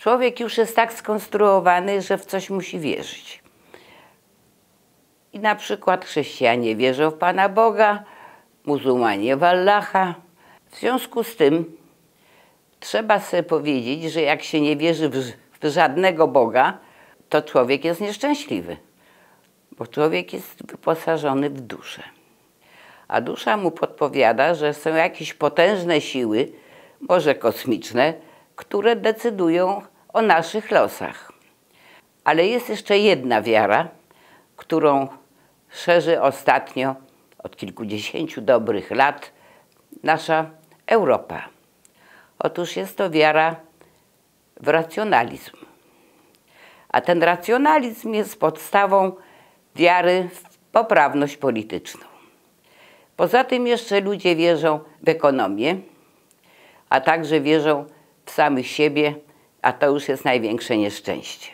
Człowiek już jest tak skonstruowany, że w coś musi wierzyć. I na przykład chrześcijanie wierzą w Pana Boga, muzułmanie w Allaha. W związku z tym trzeba sobie powiedzieć, że jak się nie wierzy w, w żadnego Boga, to człowiek jest nieszczęśliwy, bo człowiek jest wyposażony w duszę. A dusza mu podpowiada, że są jakieś potężne siły, może kosmiczne, które decydują o naszych losach. Ale jest jeszcze jedna wiara, którą szerzy ostatnio, od kilkudziesięciu dobrych lat, nasza Europa. Otóż jest to wiara w racjonalizm. A ten racjonalizm jest podstawą wiary w poprawność polityczną. Poza tym jeszcze ludzie wierzą w ekonomię, a także wierzą w samych siebie, a to już jest największe nieszczęście.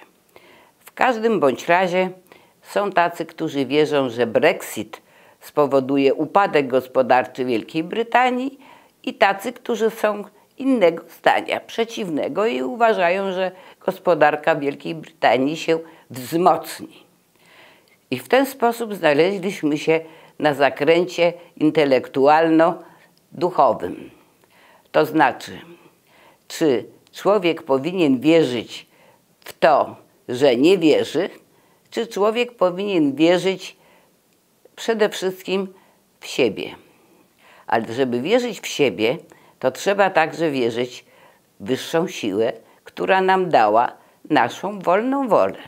W każdym bądź razie są tacy, którzy wierzą, że Brexit spowoduje upadek gospodarczy Wielkiej Brytanii i tacy, którzy są innego zdania, przeciwnego i uważają, że gospodarka Wielkiej Brytanii się wzmocni. I w ten sposób znaleźliśmy się na zakręcie intelektualno-duchowym. To znaczy, czy człowiek powinien wierzyć w to, że nie wierzy, czy człowiek powinien wierzyć przede wszystkim w siebie. Ale żeby wierzyć w siebie, to trzeba także wierzyć w wyższą siłę, która nam dała naszą wolną wolę.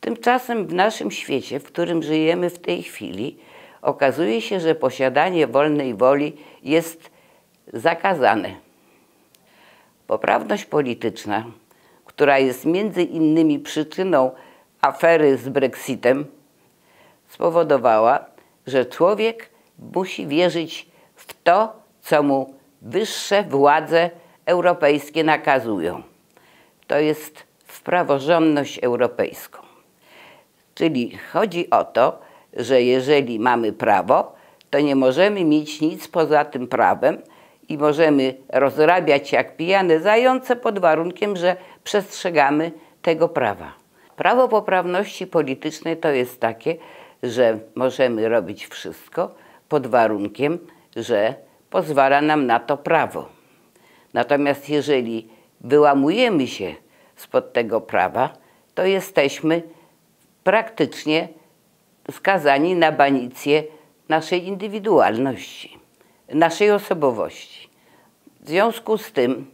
Tymczasem w naszym świecie, w którym żyjemy w tej chwili, okazuje się, że posiadanie wolnej woli jest zakazane. Poprawność polityczna, która jest między innymi przyczyną afery z Brexitem, spowodowała, że człowiek musi wierzyć w to, co mu wyższe władze europejskie nakazują. To jest w praworządność europejską. Czyli chodzi o to, że jeżeli mamy prawo, to nie możemy mieć nic poza tym prawem i możemy rozrabiać jak pijane zające pod warunkiem, że przestrzegamy tego prawa. Prawo poprawności politycznej to jest takie, że możemy robić wszystko pod warunkiem, że pozwala nam na to prawo. Natomiast jeżeli wyłamujemy się spod tego prawa, to jesteśmy praktycznie skazani na banicję naszej indywidualności, naszej osobowości. W związku z tym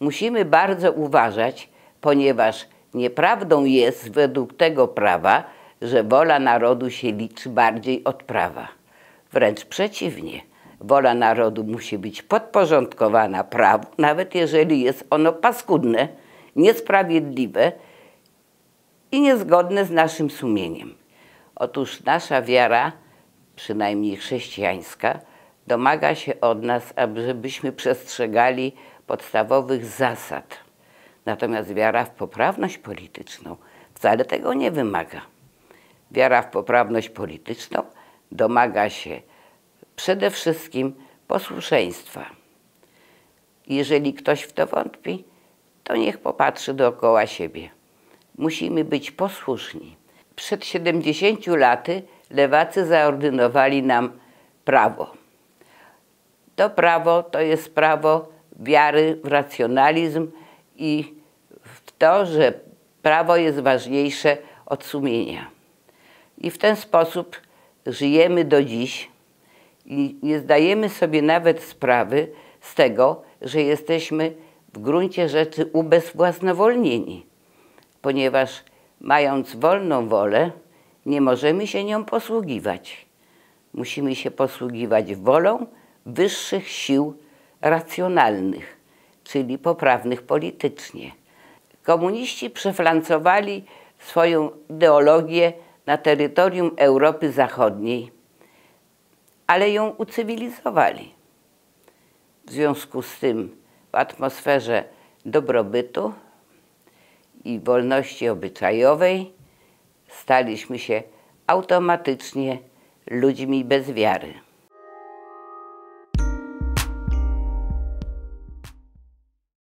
musimy bardzo uważać, ponieważ nieprawdą jest według tego prawa, że wola narodu się liczy bardziej od prawa. Wręcz przeciwnie. Wola narodu musi być podporządkowana prawu, nawet jeżeli jest ono paskudne, niesprawiedliwe i niezgodne z naszym sumieniem. Otóż nasza wiara, przynajmniej chrześcijańska, domaga się od nas, abyśmy przestrzegali podstawowych zasad. Natomiast wiara w poprawność polityczną wcale tego nie wymaga. Wiara w poprawność polityczną domaga się przede wszystkim posłuszeństwa. Jeżeli ktoś w to wątpi, to niech popatrzy dookoła siebie. Musimy być posłuszni. Przed 70 laty lewacy zaordynowali nam prawo. To prawo to jest prawo wiary w racjonalizm i w to, że prawo jest ważniejsze od sumienia. I w ten sposób żyjemy do dziś i nie zdajemy sobie nawet sprawy z tego, że jesteśmy w gruncie rzeczy ubezwłasnowolnieni, ponieważ mając wolną wolę, nie możemy się nią posługiwać. Musimy się posługiwać wolą wyższych sił racjonalnych, czyli poprawnych politycznie. Komuniści przeflancowali swoją ideologię na terytorium Europy Zachodniej, ale ją ucywilizowali. W związku z tym w atmosferze dobrobytu i wolności obyczajowej staliśmy się automatycznie ludźmi bez wiary.